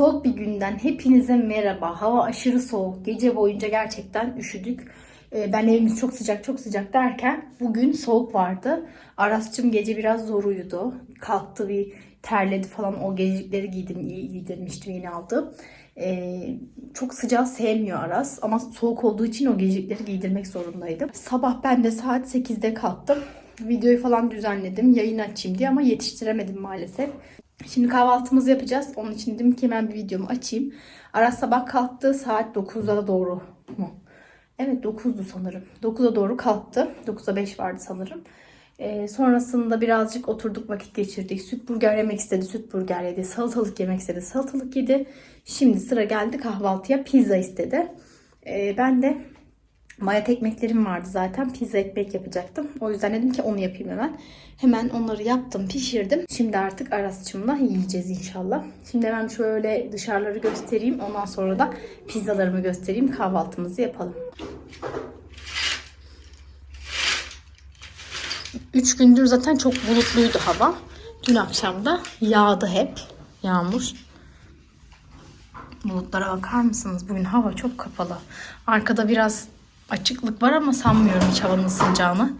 Soğuk bir günden hepinize merhaba. Hava aşırı soğuk. Gece boyunca gerçekten üşüdük. Ee, Ben evimiz çok sıcak çok sıcak derken bugün soğuk vardı. Aras'cığım gece biraz zor uyudu. Kalktı bir terledi falan o gecikleri giydim, giydirmiştim yeni aldım. Ee, çok sıcağı sevmiyor Aras ama soğuk olduğu için o gecikleri giydirmek zorundaydım. Sabah ben de saat 8'de kalktım. Videoyu falan düzenledim yayın açayım diye ama yetiştiremedim maalesef. Şimdi kahvaltımızı yapacağız. Onun için dedim ki hemen bir videomu açayım. Aras sabah kalktı saat 9'a doğru mu? Evet 9'du sanırım. 9'a doğru kalktı. 9'a 5 vardı sanırım. Ee, sonrasında birazcık oturduk vakit geçirdik. Süt burger yemek istedi. Süt burger yedi. Salatalık yemek istedi. Salatalık yedi. Şimdi sıra geldi kahvaltıya. Pizza istedi. Ee, ben de Mayat ekmeklerim vardı zaten. Pizza ekmek yapacaktım. O yüzden dedim ki onu yapayım hemen. Hemen onları yaptım, pişirdim. Şimdi artık Aras'cığımla yiyeceğiz inşallah. Şimdi hemen şöyle dışarıları göstereyim. Ondan sonra da pizzalarımı göstereyim. Kahvaltımızı yapalım. Üç gündür zaten çok bulutluydu hava. Dün akşam da yağdı hep. Yağmur. Bulutlara bakar mısınız? Bugün hava çok kapalı. Arkada biraz açıklık var ama sanmıyorum hiç havanın ısınacağını.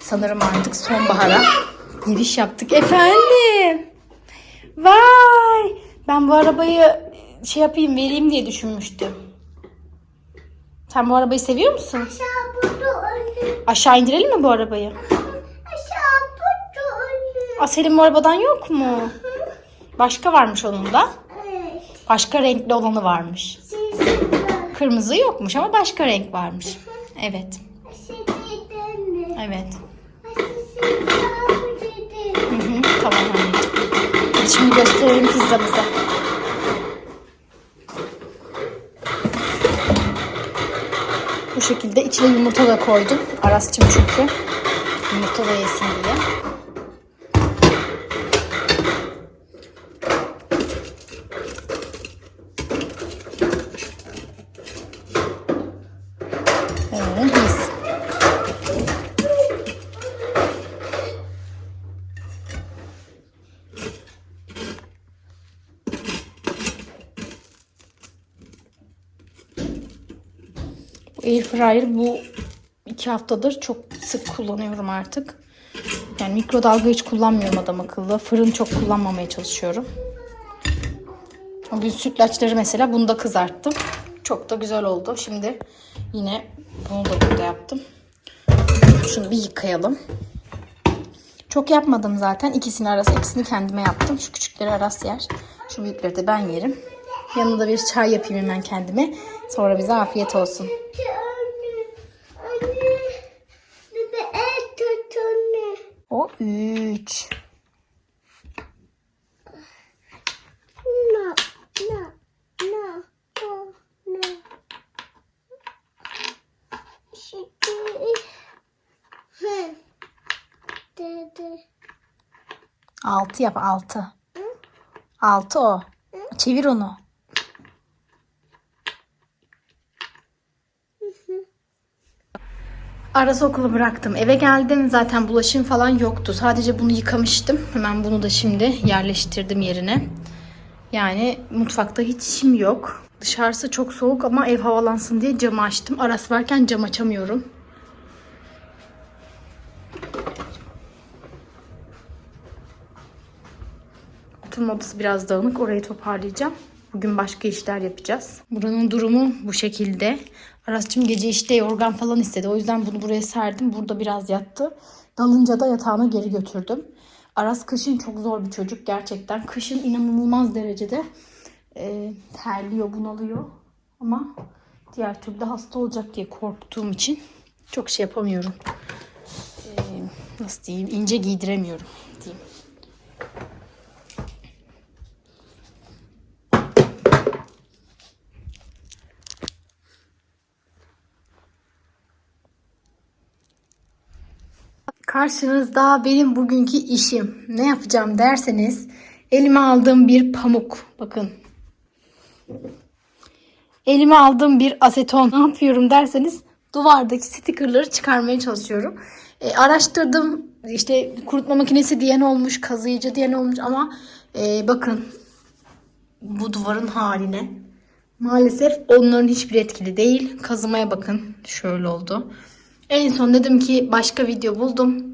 Sanırım artık sonbahara giriş yaptık. Efendim? Vay! Ben bu arabayı şey yapayım vereyim diye düşünmüştüm. Sen bu arabayı seviyor musun? Aşağı burada. Aşağı indirelim mi bu arabayı? Aşağı burada. Aa, senin bu arabadan yok mu? Başka varmış onun da. Evet. Başka renkli olanı varmış. Var. Kırmızı yokmuş ama başka renk varmış. Evet. Evet. Hı hı, tamam anneciğim. Şimdi gösterelim pizzamızı. Bu şekilde içine yumurta da koydum. Aras'cığım çünkü. Yumurta da yesin diye. Evet, mis. Bu Airfryer bu iki haftadır çok sık kullanıyorum artık. Yani mikrodalga hiç kullanmıyorum adam akıllı. Fırın çok kullanmamaya çalışıyorum. Bugün sütlaçları mesela bunda kızarttım. Çok da güzel oldu. Şimdi yine bunu da burada yaptım. Şunu bir yıkayalım. Çok yapmadım zaten. İkisini arası ikisini kendime yaptım. Şu küçükleri Aras yer. Şu büyükleri de ben yerim. Yanında bir çay yapayım hemen kendime. Sonra bize afiyet olsun. 6 yap 6. 6 o. Çevir onu. Aras okulu bıraktım. Eve geldim. Zaten bulaşığım falan yoktu. Sadece bunu yıkamıştım. Hemen bunu da şimdi yerleştirdim yerine. Yani mutfakta hiç işim yok. Dışarısı çok soğuk ama ev havalansın diye camı açtım. Aras varken cam açamıyorum. Oturma odası biraz dağınık. Orayı toparlayacağım. Bugün başka işler yapacağız. Buranın durumu bu şekilde. Aras'cığım gece işte yorgan falan istedi. O yüzden bunu buraya serdim. Burada biraz yattı. Dalınca da yatağına geri götürdüm. Aras kışın çok zor bir çocuk gerçekten. Kışın inanılmaz derecede e, terliyor, bunalıyor. Ama diğer türlü de hasta olacak diye korktuğum için çok şey yapamıyorum. E, nasıl diyeyim? ince giydiremiyorum diyeyim. Karşınızda benim bugünkü işim. Ne yapacağım derseniz elime aldığım bir pamuk. Bakın. Elime aldığım bir aseton. Ne yapıyorum derseniz duvardaki stikerleri çıkarmaya çalışıyorum. E, araştırdım. İşte kurutma makinesi diyen olmuş, kazıyıcı diyen olmuş ama e, bakın bu duvarın haline. Maalesef onların hiçbir etkili değil. Kazımaya bakın. Şöyle oldu. En son dedim ki başka video buldum.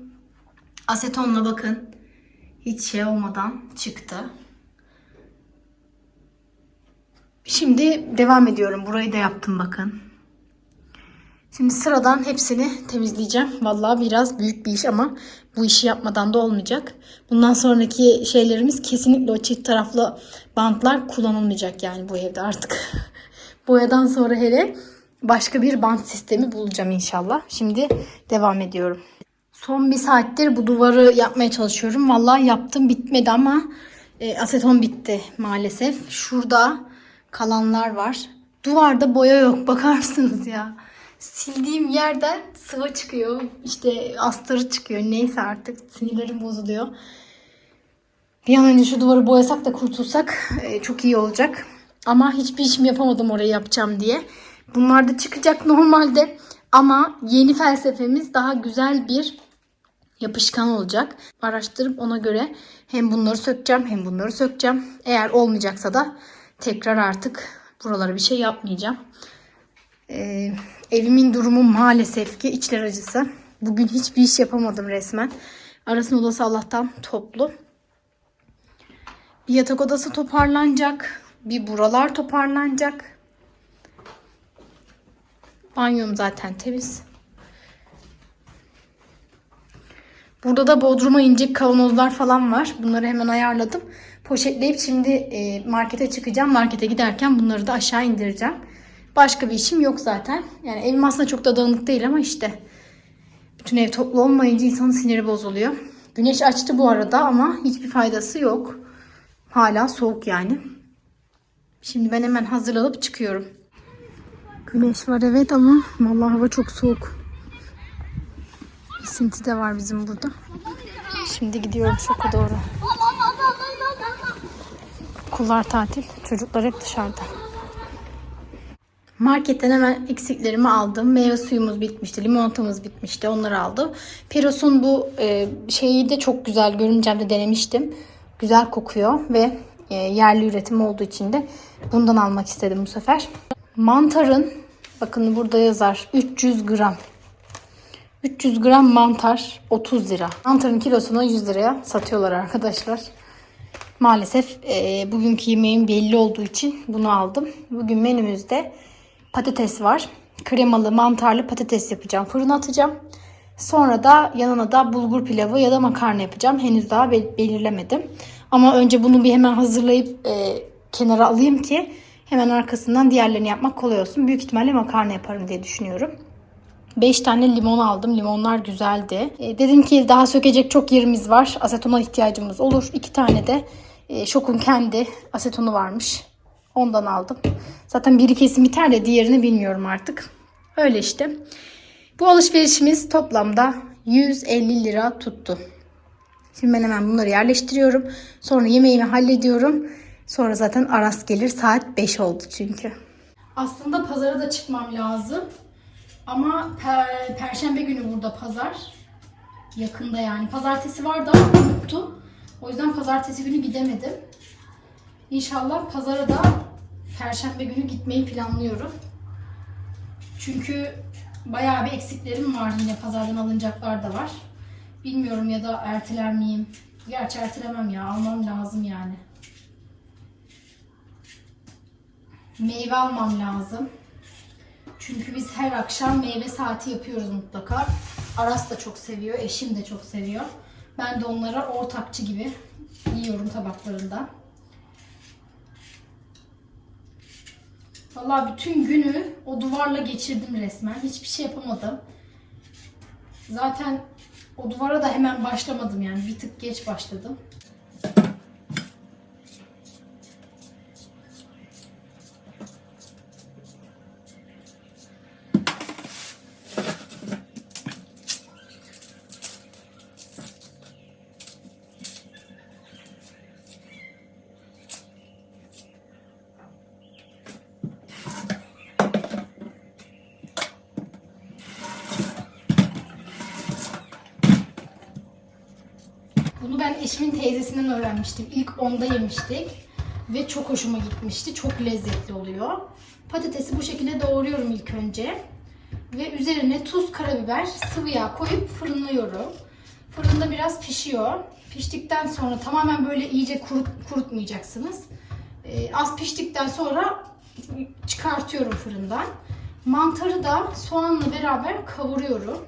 Asetonla bakın. Hiç şey olmadan çıktı. Şimdi devam ediyorum. Burayı da yaptım bakın. Şimdi sıradan hepsini temizleyeceğim. Vallahi biraz büyük bir iş ama bu işi yapmadan da olmayacak. Bundan sonraki şeylerimiz kesinlikle o çift taraflı bantlar kullanılmayacak yani bu evde artık. Boyadan sonra hele başka bir bant sistemi bulacağım inşallah. Şimdi devam ediyorum. Son bir saattir bu duvarı yapmaya çalışıyorum. Vallahi yaptım bitmedi ama e, aseton bitti maalesef. Şurada kalanlar var. Duvarda boya yok bakar mısınız ya? Sildiğim yerden sıvı çıkıyor. İşte astarı çıkıyor. Neyse artık sinirlerim bozuluyor. Bir an önce şu duvarı boyasak da kurtulsak e, çok iyi olacak. Ama hiçbir işim yapamadım orayı yapacağım diye. Bunlar da çıkacak normalde. Ama yeni felsefemiz daha güzel bir yapışkan olacak. Araştırıp ona göre hem bunları sökeceğim hem bunları sökeceğim. Eğer olmayacaksa da tekrar artık buralara bir şey yapmayacağım. Ee, evimin durumu maalesef ki içler acısı. Bugün hiçbir iş yapamadım resmen. Arasın odası Allah'tan toplu. Bir yatak odası toparlanacak. Bir buralar toparlanacak. Banyom zaten temiz. Burada da bodruma inecek kavanozlar falan var. Bunları hemen ayarladım. Poşetleyip şimdi e, markete çıkacağım. Markete giderken bunları da aşağı indireceğim. Başka bir işim yok zaten. Yani evim aslında çok da dağınık değil ama işte bütün ev toplu olmayınca insanın siniri bozuluyor. Güneş açtı bu arada ama hiçbir faydası yok. Hala soğuk yani. Şimdi ben hemen hazırlanıp çıkıyorum. Güneş var evet ama vallahi hava çok soğuk. Esinti de var bizim burada. Şimdi gidiyorum şoka doğru. Okullar tatil. Çocuklar hep dışarıda. Marketten hemen eksiklerimi aldım. Meyve suyumuz bitmişti. Limonatamız bitmişti. Onları aldım. Piros'un bu e, şeyi de çok güzel. Görüncemde denemiştim. Güzel kokuyor ve e, yerli üretim olduğu için de bundan almak istedim bu sefer. Mantarın bakın burada yazar 300 gram. 300 gram mantar 30 lira. Mantarın kilosunu 100 liraya satıyorlar arkadaşlar. Maalesef e, bugünkü yemeğim belli olduğu için bunu aldım. Bugün menümüzde patates var. Kremalı mantarlı patates yapacağım. Fırına atacağım. Sonra da yanına da bulgur pilavı ya da makarna yapacağım. Henüz daha bel- belirlemedim. Ama önce bunu bir hemen hazırlayıp e, kenara alayım ki hemen arkasından diğerlerini yapmak kolay olsun. Büyük ihtimalle makarna yaparım diye düşünüyorum. 5 tane limon aldım. Limonlar güzeldi. E, dedim ki daha sökecek çok yerimiz var. Asetona ihtiyacımız olur. 2 tane de e, Şok'un kendi asetonu varmış. Ondan aldım. Zaten biri kesin biter de diğerini bilmiyorum artık. Öyle işte. Bu alışverişimiz toplamda 150 lira tuttu. Şimdi ben hemen bunları yerleştiriyorum. Sonra yemeğimi hallediyorum. Sonra zaten Aras gelir. Saat 5 oldu çünkü. Aslında pazara da çıkmam lazım. Ama per- perşembe günü burada pazar. Yakında yani. Pazartesi vardı ama unuttum. O yüzden pazartesi günü gidemedim. İnşallah pazara da perşembe günü gitmeyi planlıyorum. Çünkü bayağı bir eksiklerim var yine pazardan alınacaklar da var. Bilmiyorum ya da erteler miyim? Gerçi ertelemem ya almam lazım yani. Meyve almam lazım. Çünkü biz her akşam meyve saati yapıyoruz mutlaka. Aras da çok seviyor, eşim de çok seviyor. Ben de onlara ortakçı gibi yiyorum tabaklarında. Vallahi bütün günü o duvarla geçirdim resmen. Hiçbir şey yapamadım. Zaten o duvara da hemen başlamadım yani. Bir tık geç başladım. Bunu ben eşimin teyzesinden öğrenmiştim. İlk onda yemiştik. Ve çok hoşuma gitmişti. Çok lezzetli oluyor. Patatesi bu şekilde doğruyorum ilk önce. Ve üzerine tuz, karabiber, sıvı yağ koyup fırınlıyorum. Fırında biraz pişiyor. Piştikten sonra tamamen böyle iyice kurut, kurutmayacaksınız. Ee, az piştikten sonra çıkartıyorum fırından. Mantarı da soğanla beraber kavuruyorum.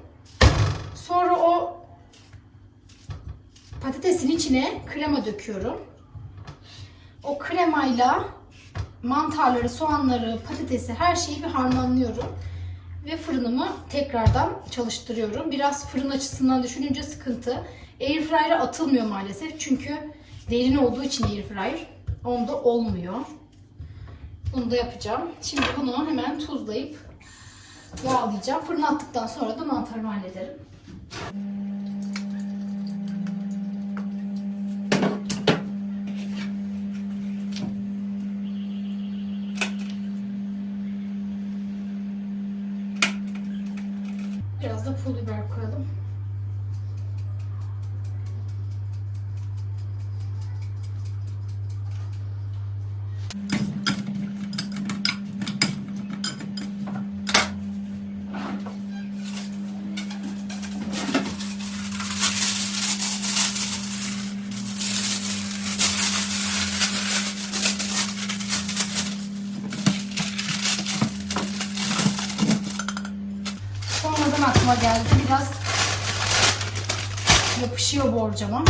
Sonra o patatesin içine krema döküyorum. O kremayla mantarları, soğanları, patatesi her şeyi bir harmanlıyorum. Ve fırınımı tekrardan çalıştırıyorum. Biraz fırın açısından düşününce sıkıntı. Airfryer'a atılmıyor maalesef. Çünkü derin olduğu için airfryer onda olmuyor. Bunu da yapacağım. Şimdi bunu hemen tuzlayıp yağlayacağım. Fırına attıktan sonra da mantarımı hallederim. Aklıma geldi. Biraz yapışıyor borcama.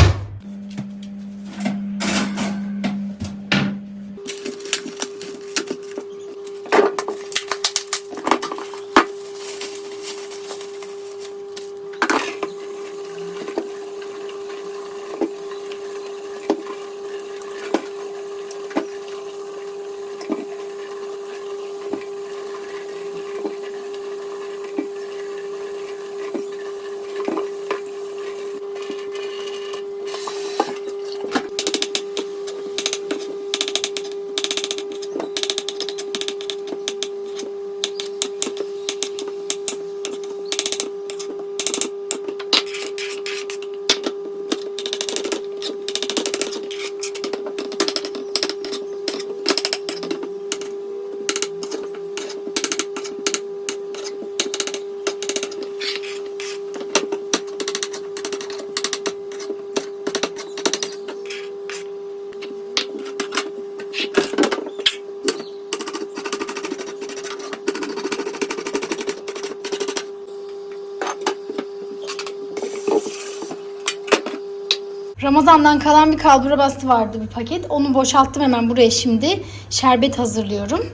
Ramazan'dan kalan bir kalbura bastı vardı bir paket. Onu boşalttım hemen buraya şimdi. Şerbet hazırlıyorum.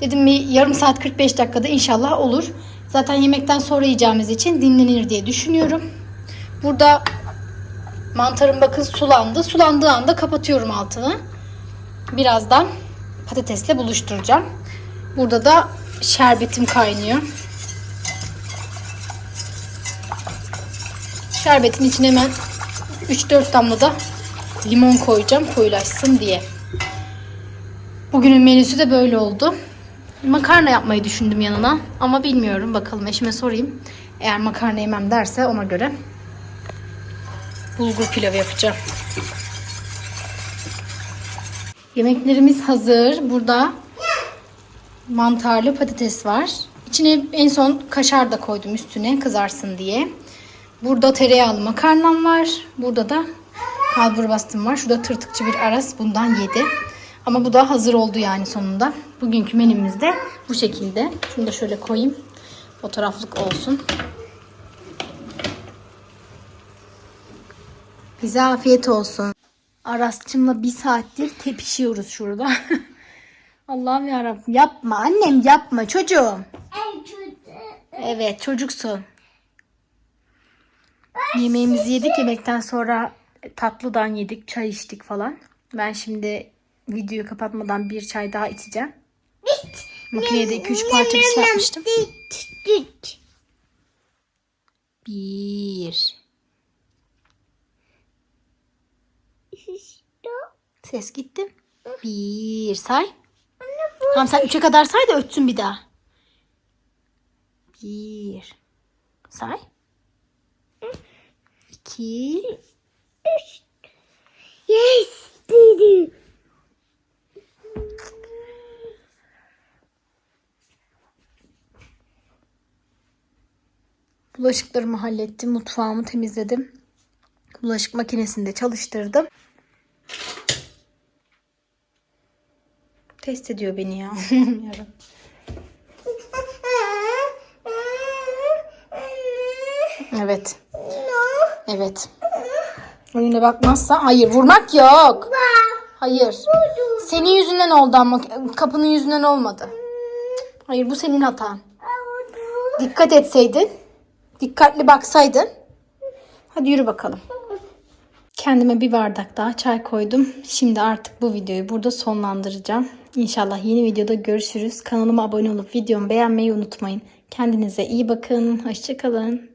Dedim bir yarım saat 45 dakikada inşallah olur. Zaten yemekten sonra yiyeceğimiz için dinlenir diye düşünüyorum. Burada mantarım bakın sulandı. Sulandığı anda kapatıyorum altını. Birazdan patatesle buluşturacağım. Burada da şerbetim kaynıyor. Şerbetin içine hemen 3-4 damla da limon koyacağım koyulaşsın diye. Bugünün menüsü de böyle oldu. Makarna yapmayı düşündüm yanına ama bilmiyorum bakalım eşime sorayım. Eğer makarna yemem derse ona göre bulgur pilavı yapacağım. Yemeklerimiz hazır. Burada mantarlı patates var. İçine en son kaşar da koydum üstüne kızarsın diye. Burada tereyağlı makarnam var. Burada da kalbur bastım var. Şurada tırtıkçı bir aras bundan yedi. Ama bu da hazır oldu yani sonunda. Bugünkü menümüz de bu şekilde. Şunu da şöyle koyayım. Fotoğraflık olsun. Bize afiyet olsun. Arasçımla bir saattir tepişiyoruz şurada. Allah'ım yarabbim. Yapma annem yapma çocuğum. Evet çocuksun. Yemeğimizi yedik. Yemekten sonra tatlıdan yedik. Çay içtik falan. Ben şimdi videoyu kapatmadan bir çay daha içeceğim. Makineye de 2-3 parça bir şey yapmıştım. Bir. Ses gitti. Bir. Say. Tamam sen 3'e kadar say da ötsün bir daha. Bir. Say. İki. Yes dedi. Bulaşıklarımı hallettim. Mutfağımı temizledim. Bulaşık makinesini de çalıştırdım. Test ediyor beni ya. Evet. Evet. Önüne bakmazsa hayır vurmak yok. Hayır. Senin yüzünden oldu ama kapının yüzünden olmadı. Hayır bu senin hatan. Dikkat etseydin. Dikkatli baksaydın. Hadi yürü bakalım. Kendime bir bardak daha çay koydum. Şimdi artık bu videoyu burada sonlandıracağım. İnşallah yeni videoda görüşürüz. Kanalıma abone olup videomu beğenmeyi unutmayın. Kendinize iyi bakın. Hoşçakalın.